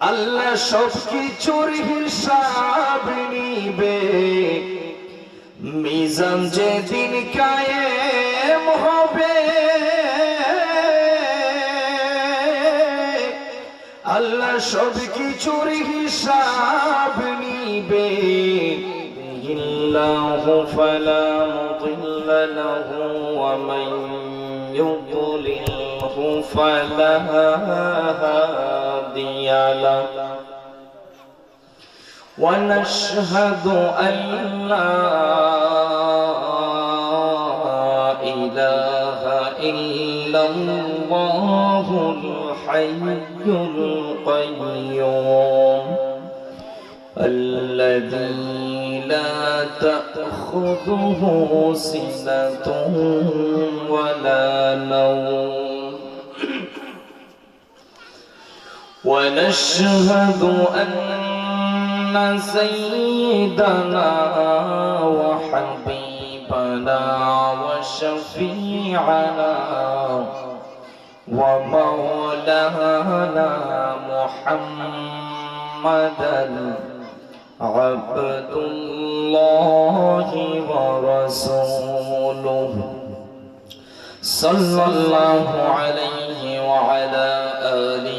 আল্লাহ সব কিছুর হিসাব নিবে মিজান যেদিন কায়েম হবে আল্লাহ সব কিছুর হিসাব নিবে الله فلا مضل له ومن يضلله فلا هادي له ونشهد أن لا إله إلا الله الحي القيوم الذي لا تأخذه سنة ولا نوم. ونشهد أن سيدنا وحبيبنا وشفيعنا ومولانا محمدا عبد الله ورسوله صلى الله عليه وعلى آله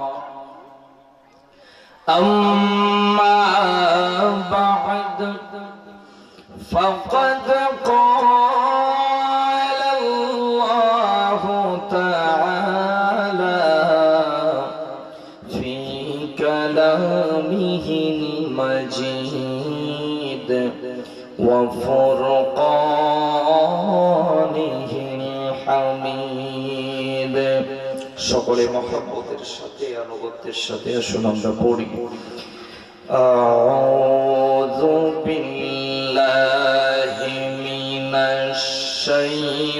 أما بعد فقد قال الله تعالى في كلامه المجيد وفرقانه الحميد সকলে মহব্বতের সাথে আনুগত্যের সাথে আসুন আমরা পড়ি أعوذ بالله من الشيطان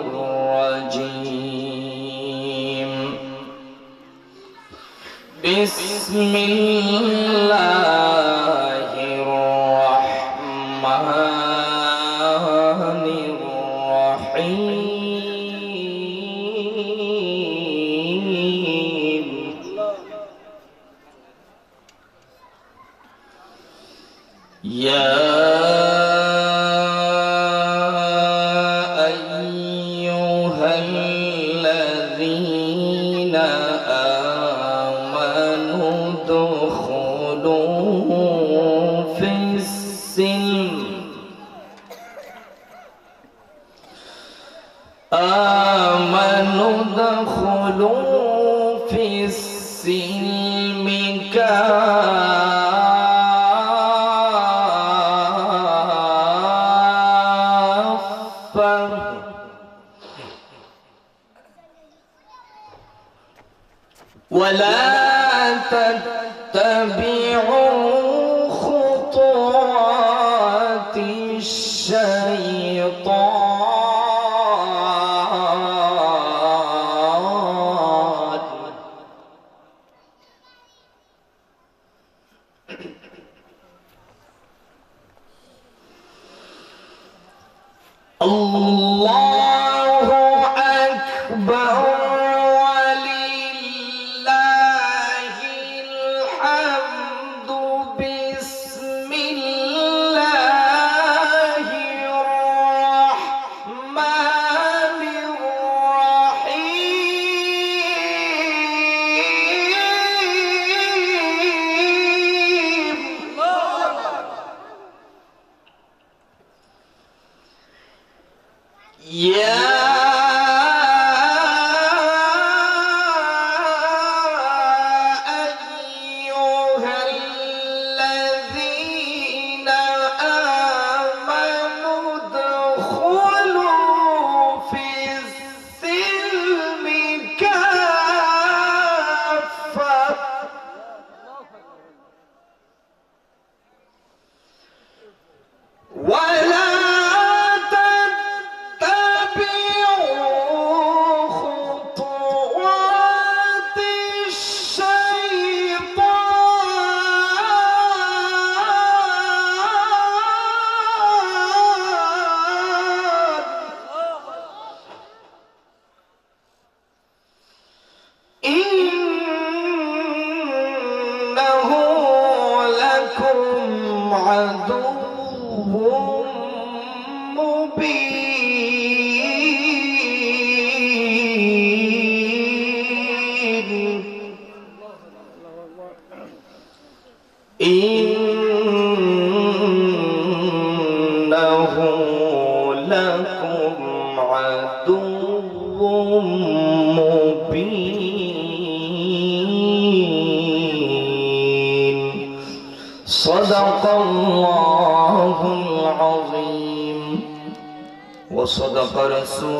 الرجيم بسم الله لكم عدو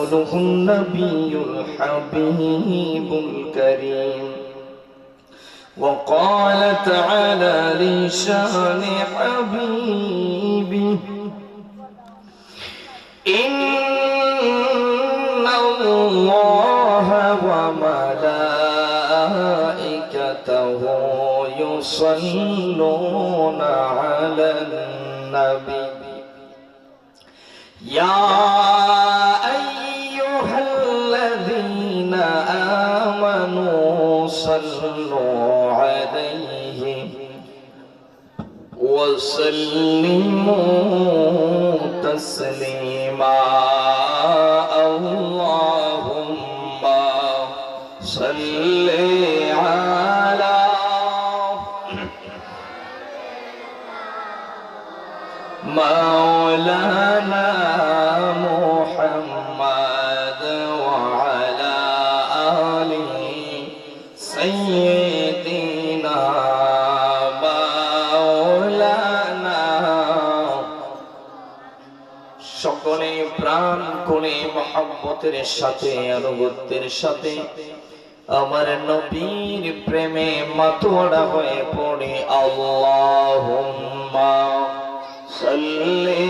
رسوله النبي الحبيب الكريم. وقال تعالى لشان حبيبي إن الله وملائكته يصلون على وسلموا تسليما. اللهم صل على مولانا মহব্বতের সাথে আনুগত্যের সাথে আমার নবীর প্রেমে মাতোয়ারা হয়ে পড়ে। আল্লাহুম্মা সাল্লি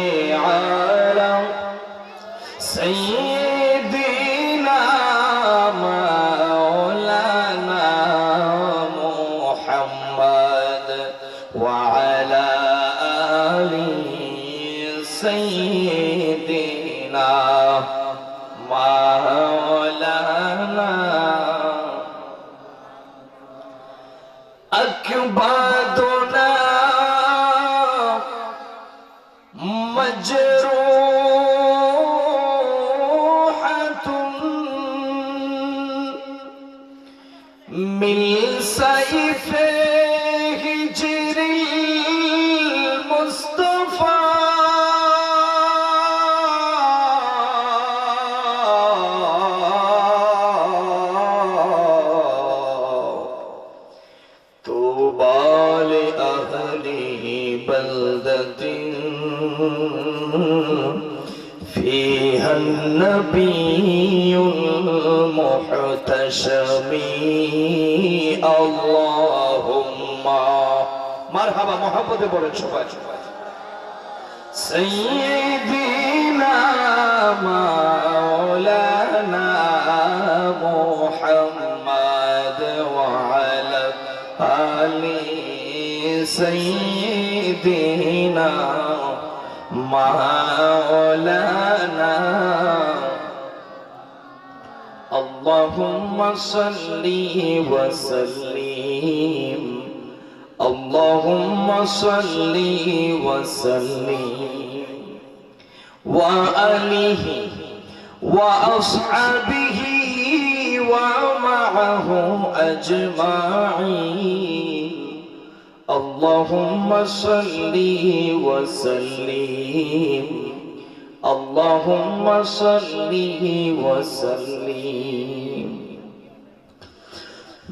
আলা সাইয়্যিদিনা মাওলানা মুহাম্মদ ওয়া আলা আলিহি সাইয়্যিদিনা فيها النبي المحتشم اللهم مرحبا محبت بولن شباب سيدنا مولانا محمد وعلى آل سيدنا مولانا اللهم صل وسلم. اللهم صل وسلم. وآله وأصحابه ومعه أجمعين. اللهم صل وسلم اللهم صل وسلم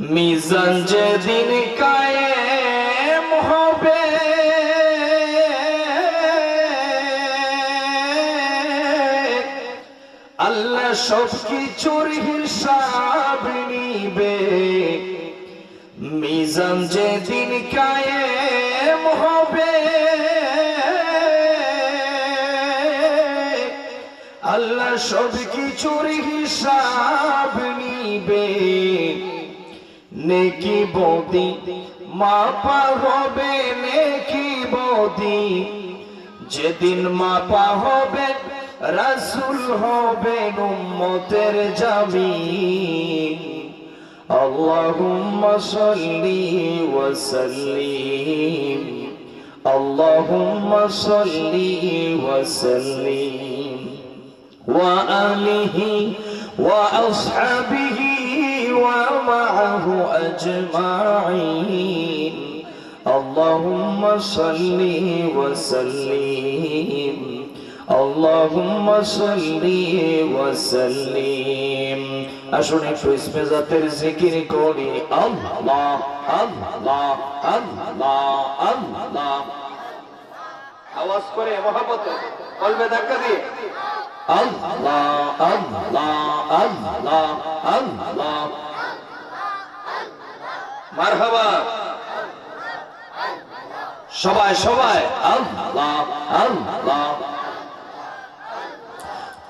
মিজান যেদিন কায়েম হবে আল্লাহ সব কিছুর হিসাব নিবে মিজান যেদিন কায়েম হবে, আল্লাহ সব কিছুর হিসাব নিবে। নেকি বদি মাপা হবে, নেকি বদি। যেদিন মাপা হবে, রাসুল হবে উম্মতের জামি اللهم صل وسلم. اللهم صل وسلم. وآله وأصحابه ومعه أجمعين. اللهم صل وسلم. اللهم صل وسلم আসুন একটু ইসমে জাতের জিকির করি আল্লাহ আল্লাহ আল্লাহ আল্লাহ আওয়াজ করে মহাবত বলবে ধাক্কা দিয়ে আল্লাহ আল্লাহ আল্লাহ আল্লাহ মারহাবা সবাই সবাই আল্লাহ আল্লাহ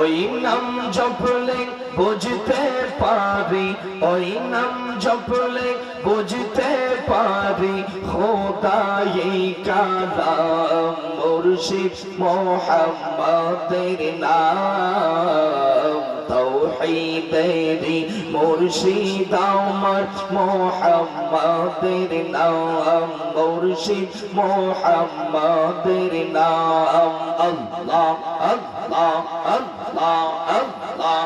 ওই নাম জপলে বুঝতে পারি ওই নাম জপলে বুঝতে পারি খোদাই কালাম মুর্শিদ মোহাম্মদের নাম। তৌহিদেরি মুর্শিদ আমার মোহাম্মদের নাম মুর্শিদ মোহাম্মদের নাম আল্লাহ আল্লাহ আল্লাহ আল্লাহ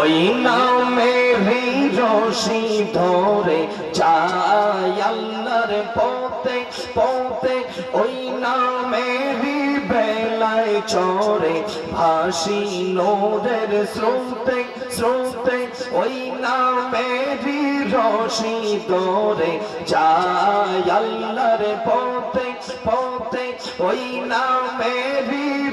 ওই নামে রশি ধরে যায় আল্লাহর পথে পথে ওই নামে বেলায় চরে ভাসি নোরের স্রোতে স্রোতে ওই নামে রশি ধরে যায় আল্লাহর পথে পথে ওই নামে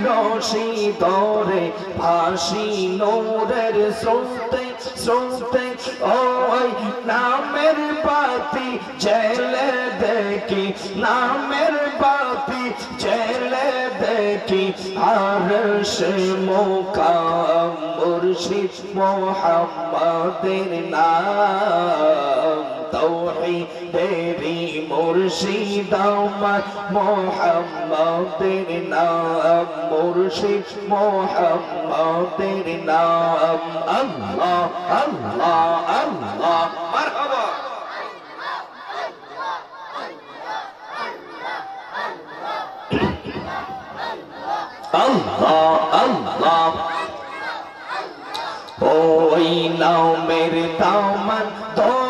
রশি ধরে। ভাসি নোরের স্রোতে স্রোতে ওই নামের বাতি জেলে দেখি নামের বাতি জেলে দেখি আর সে মোকাম মুর্শিদ মোহাম্মদের নাম তৌহিদেরি মুর্শিদ আমার মোহাম্মদের নাম, মুর্শিদ মোহাম্মদের নাম। আল্লাহ আল্লাহ আল্লাহ, মারহাবা। আল্লাহ ওই নামের দামান ধরে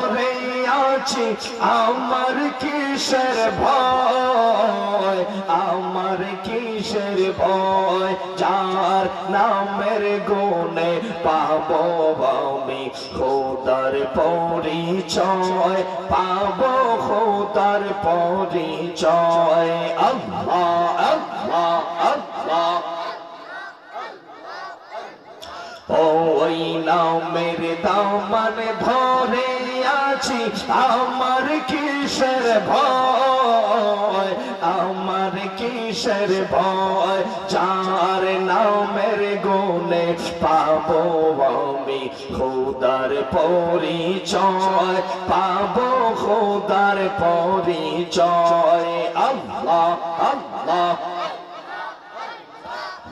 আছে, আমার কিসের ভয়? আমার কিসের ভয়? যার নামের গুণে পাব আমি খোদার পরিচয়, পাব খোদার পরিচয়। আল্লাহ আল্লাহ আল্লাহ। ওই নামের দামান ধরে আছি, আমার কিসের ভয়? আমার কিসের ভয়? চার নামের গুণে পাবো আমি খুদার পরিচয়। পাবো খুদার পরিচয়। আল্লাহ আল্লাহ।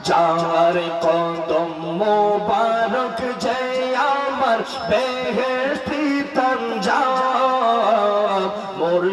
যার কদম মোবারক জয় আমার বেহেস্তি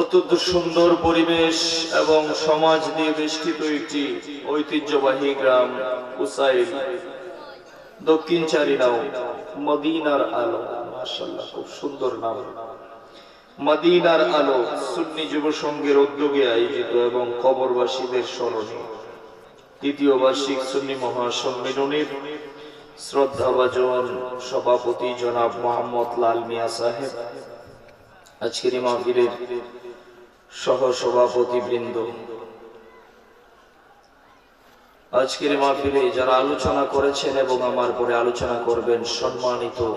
অত্যন্ত সুন্দর পরিবেশ এবং সমাজ দিয়ে বেষ্টিত একটি ঐতিহ্যবাহী গ্রাম উসাইল দক্ষিণ চারিনাও মদিনার আলো, মাশাআল্লাহ, খুব সুন্দর নাম। মদিনার আলো সুন্নি যুব সংঘের উদ্যোগে আয়োজিত এবং কবরবাসীদের স্মরণে। তৃতীয় বার্ষিক সুন্নি মহাসম্মেলনের শ্রদ্ধাভাজন সভাপতি জনাব মোহাম্মদ লাল মিয়া সাহেব। আজকের মাহফিলের সহ সভাপতি বৃন্দ আজকের মাহফিলে যারা আলোচনা করেছেন এবং আমার পরে আলোচনা করবেন, সম্মানিত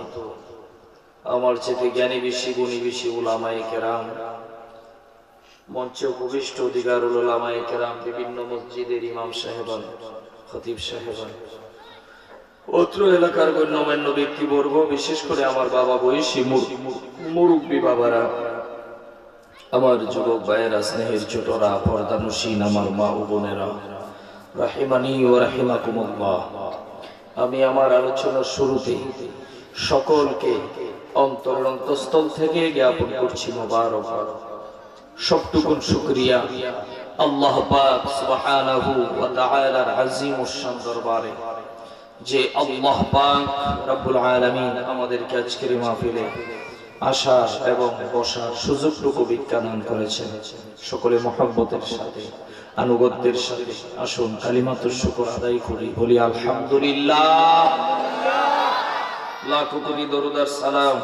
আমার চেতে জ্ঞানী, বেশি গুণী, বেশি উলামাই কেরাম, মঞ্চে উপবিষ্ট অধিকার উলামাই কেরাম, বিভিন্ন মসজিদের ইমাম সাহেবান, খতিব সাহেবান, অত্র এলাকার গণ্যমান্য ব্যক্তিবর্গ, বিশেষ করে আমার বাবা বয়সী মুর- মুরব্বী বাবারা আমার যুবক ভাইয়েরা, স্নেহের ছোটরা, পর্দানুসীন আমার মা ও বোনেরা, রাহিমানি ও রাহিমা রাহিমাকুমুল্লাহ, আমি আমার আলোচনার শুরুতে সকলকে অন্তর অন্তঃস্থল থেকে জ্ঞাপন করছি মোবারক সবটুকুন শুক্রিয়া আল্লাহ পাক সুবহানাহু ওয়া তাআলার আজিম ও শান দরবারে, যে আল্লাহ পাক রব্বুল আলামিন আমাদেরকে আজকের মাহফিলে আসার এবং বসার সুযোগটুকু বিজ্ঞান করেছেন। সকলে মহব্বতের সাথে, আনুগত্যের সাথে আসুন, কালিমাতুর শুকর আদায় করি, বলি আলহামদুলিল্লাহ। কোটি দরুদার সালাম,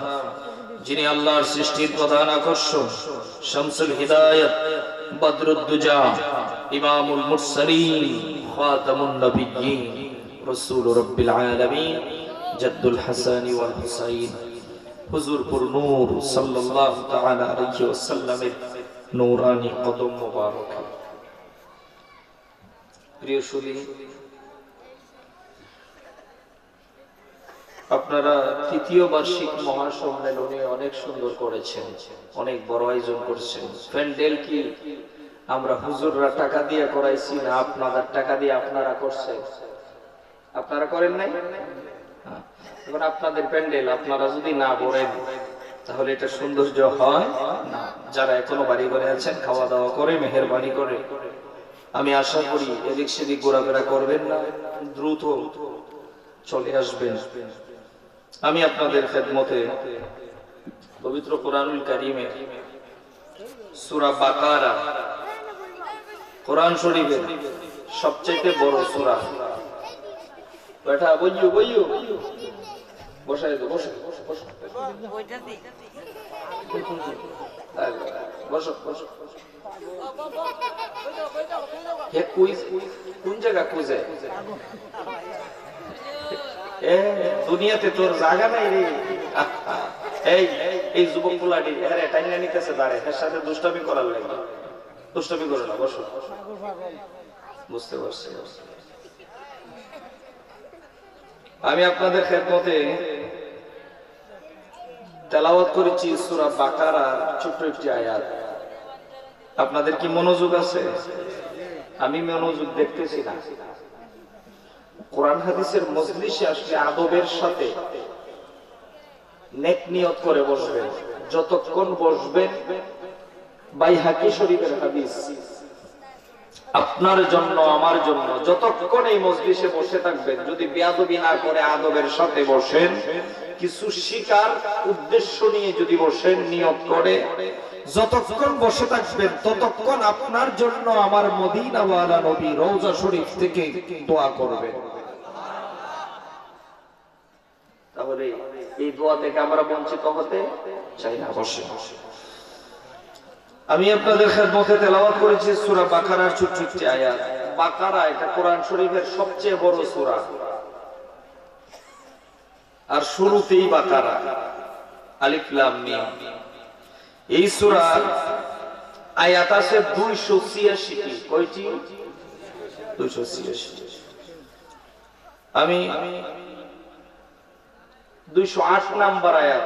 যিনি আল্লাহর সৃষ্টির প্রধান আকর্ষণ, শামসুল হিদায়াত, বদরুদ্দুজা, ইমামুল মুরসালিন, খাতামুন নবিয়্যিন রাসূল আলামিন হাসান ওয়াল হুসাইন। হুজুরপুর নূর সাল্লাল্লাহু তাআলা আলাইহি ওয়াসাল্লামের নূরানি কদম প্রিয় আপনারা তৃতীয় বার্ষিক মহাসম্মেলনে অনেক সুন্দর করেছেন, অনেক বড় আয়োজন করছেন। প্যান্ডেল কি আমরা হুজুররা টাকা দিয়ে করাইছি না আপনাদের টাকা দিয়ে আপনারা করছেন? আপনারা করেন নাই? এখন আপনাদের প্যান্ডেল, আপনারা যদি না বলেন তাহলে এটা সৌন্দর্য হয় না। যারা এখনও বাড়ি ঘরে আছেন খাওয়া দাওয়া করে, মেহরবানি করে, আমি আশা করি এদিক সেদিক ঘোরাফেরা করবেন না, দ্রুত চলে আসবেন। আমি আপনাদের খেদমতে পবিত্র কোরআনুল কারিমের সুরা বাকারা, কোরআন শরীফের সবচেয়ে বড় সুরা। বেটা, বইয়ো বইয়ো। দুনিয়াতে তোর জায়গা নাই রে। এই এই যুবক গুলাটি আরে টাইনা নিতেছে, দাঁড়ে। এর সাথে দুষ্টামি করার লাগে। দুষ্টামি করে না, বসো। বুঝতে পারছি। আমি আপনাদের খেদমতে তেলাওয়াত করেছি সূরা বাকারার ছোট্ট একটি আয়াত। আপনাদের কি মনোযোগ আছে? আমি মনোযোগ দেখতেছি না। কোরআন হাদিসের মজলিসে আসলে আদবের সাথে নেক নিয়ত করে বসবেন। যতক্ষণ বসবেন বাই হাকি শরীফের হাদিস। আপনার জন্য, আমার জন্য, যতক্ষণ এই মজলিসে বসে থাকবেন, যদি বেয়াদবি না করে আদবের সাথে বসেন, কিছু শিকার উদ্দেশ্য নিয়ে যদি বসেন, নিয়ত করে, যতক্ষণ বসে থাকবেন, ততক্ষণ আপনার জন্য আমার মদিনাওয়ালা নবী রওজা শরীফ থেকে দোয়া করবেন। তাহলে এই দোয়া থেকে আমরা বঞ্চিত হতে চাই না, বসে। বসে আমি আপনাদের খেদমতে তেলাওয়াত করেছি সূরা বাকারার ছোট্ট একটি আয়াত। বাকারা, এটা কোরআন শরীফের সবচেয়ে বড় সূরা। আর শুরুতেই বাকারা। আলিফ, লাম, মিম। এই সূরার আয়াত আছে 286 টি কয়টি? 286 আমি 208 নাম্বার আয়াত।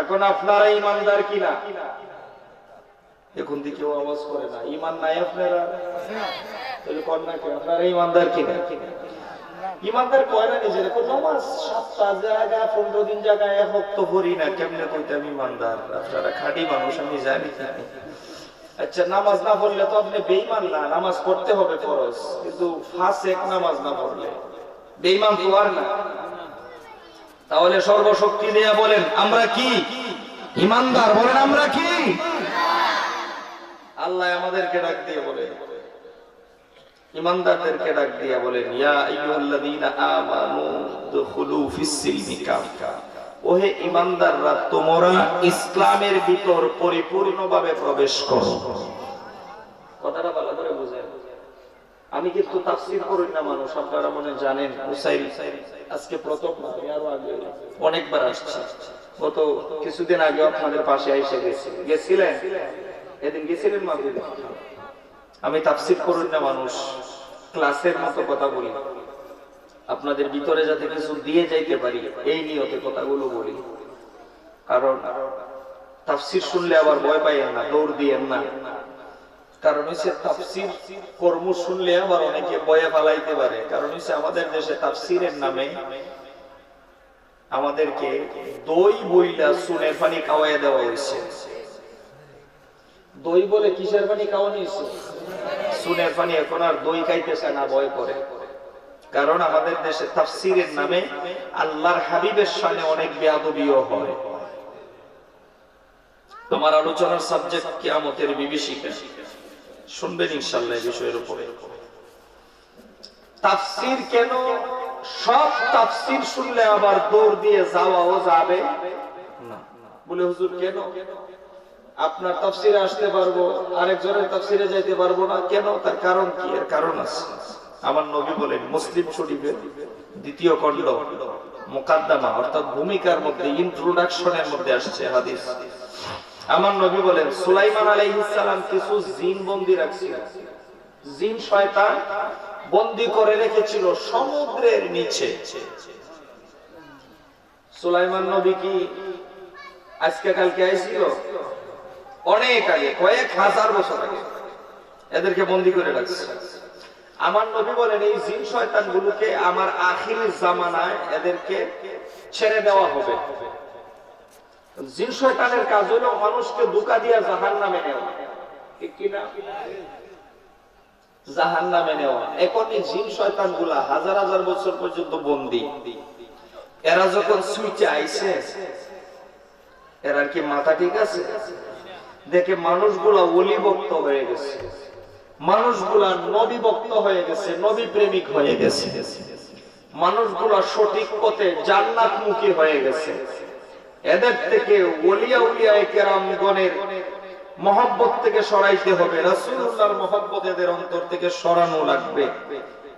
এখন আপনারা ইমানদার কিনা? এখন দিকেও আওয়াজ করে না। ইমান নাই আপনারা? তাহলে কর না কেন? আপনারা ইমানদার কিনা? ইমানদার কয় না নিজের সাতটা জায়গা, পনেরো দিন জায়গায় এক ভক্ত করি না। কেমনে ইমানদার? আপনারা খাঁটি মানুষ, আমি জানি। আচ্ছা নামাজ না পড়লে তো আপনি বেইমান না। নামাজ পড়তে হবে ফরজ। কিন্তু ফাঁসেক নামাজ না পড়লে। বেইমান তো আর না। তাহলে সর্বশক্তি দেয়া বলেন, আমরা কি? ইমানদার, বলেন, আমরা কি? আল্লাহ আমাদেরকে ডাক দিয়ে বলেন। ইমানদারদেরকে ডাক দিয়ে বলেন, ইয়া আইয়ুহাল্লাযীনা আমানু দুখুলু ফিস সিলমি কাফা ওহে ইমানদাররা, তোমরা ইসলামের ভিতর পরিপূর্ণভাবে প্রবেশ করো। কথাটা ভালো করে বুঝেন। আমি কিন্তু তাফসীর করি না মানুষ, আপনারা মনে জানেন উসাইল আজকে প্রথম আরও আগে অনেকবার আসছি। গত কিছুদিন আগে আপনাদের পাশে এসে গেছি। গেছিলেন? এদিন গেছিলেন মাহফিলে আমি তাফসীর করি না মানুষ, ক্লাসের মতো কথা বলি। আপনাদের ভিতরে যাতে কিছু দিয়ে যাইতে পারি, এই নিয়তে কথাগুলো বলি। কারণ তাফসীর শুনলে আবার ভয় পাইয়েন না, দৌড় দিয়েন না। কারণ হচ্ছে তাফসীর কর্ম শুনলে আবার অনেকে বয়ে ফালাইতে পারে। কারণ হচ্ছে আমাদের দেশে তাফসীরের নামে আমাদেরকে দই বইলা সুনে পানি খাওয়াইয়া দেওয়া হয়েছে দই বলে কিসের পানি খাওয়ানো হয়েছে সুনের পানি এখন আর দই খাইতেছে না ভয় করে। কারণ আমাদের দেশে তাফসীরের নামে আল্লাহর হাবিবের সামনে অনেক বেয়াদবিও হয়। তোমার আলোচনার সাবজেক্ট কিয়ামতের বিভীষিকা। শুনবেন ইনশাআল্লাহ এই বিষয়ের উপরে। তাফসীর কেন? সব তাফসীর শুনলে আবার দৌড় দিয়ে যাওয়াও যাবে। না। বলে হুজুর কেন? আপনার তাফসিরে আসতে পারব, আরেকজনের তাফসিরে যাইতে পারব না, কেন? তার কারণ কি? এর কারণ আছে। আমার নবী বলেন, মুসলিম শরীফের দ্বিতীয় খণ্ড, মুকাদ্দামা, অর্থাৎ ভূমিকার মধ্যে ইন্ট্রোডাকশনের মধ্যে আসছে হাদিস। আমার নবী বলেন, সুলাইমান আলাইহিস সালাম কিছু জিন বন্দি রাখছিল। জিন শয়তান বন্দি করে রেখেছিল সমুদ্রের নিচে। সুলাইমান নবী কি আজকে কালকে আইছিল? অনেক আগে, কয়েক হাজার বছর আগে। এদেরকে বন্দি করে রাখছে। আমার নবী বলেন, এই জিন শয়তান গুলোকে আমার আখির জামানায় এদেরকে ছেড়ে দেওয়া হবে। জিন শয়তানের কাজ হলো মানুষকে দিয়া জাহান নামে নেওয়া জাহান নামে নেওয়া। এখন এই জিন শয়তানগুলা হাজার হাজার বছর পর্যন্ত বন্দি। এরা যখন সুইচে আইছে, এরা কি মাথা ঠিক আছে? দেখে মানুষগুলা অলিভক্ত হয়ে গেছে। মানুষগুলা নবী ভক্ত হয়ে গেছে নবী প্রেমিক হয়ে গেছে। মানুষগুলা সঠিক পথে জান্নাতমুখী হয়ে গেছে। এদের থেকে ওলিয়া উলিয়া কেরামগণের মহব্বত থেকে সরাইতে হবে। রাসূলুল্লাহর মহব্বত এদের অন্তর থেকে সরানো লাগবে।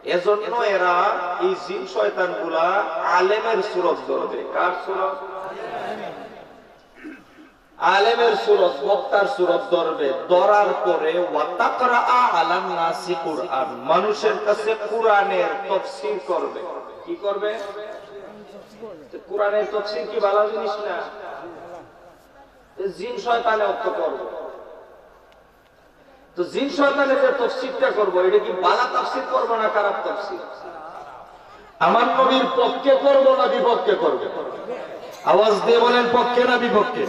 এজন্য এরা এই জিন আলেমের সুরত ধরবে। কার সুরত? আলেমের সুরত, বক্তার সুরত ধরবে। ধরার পরে মানুষের কাছে কোরআনের তাফসীর করবে। কি করবে? কোরআনের তফসির কি ভালো জিনিস না? জিন শয়তানে অর্থ করব। তো জিন যে তফসিরটা করব, এটা কি বালা তফসির করব না খারাপ তফসির আমার নবীর পক্ষে করব না বিপক্ষে করবে? আওয়াজ দিয়ে বলেন পক্ষে না বিপক্ষে?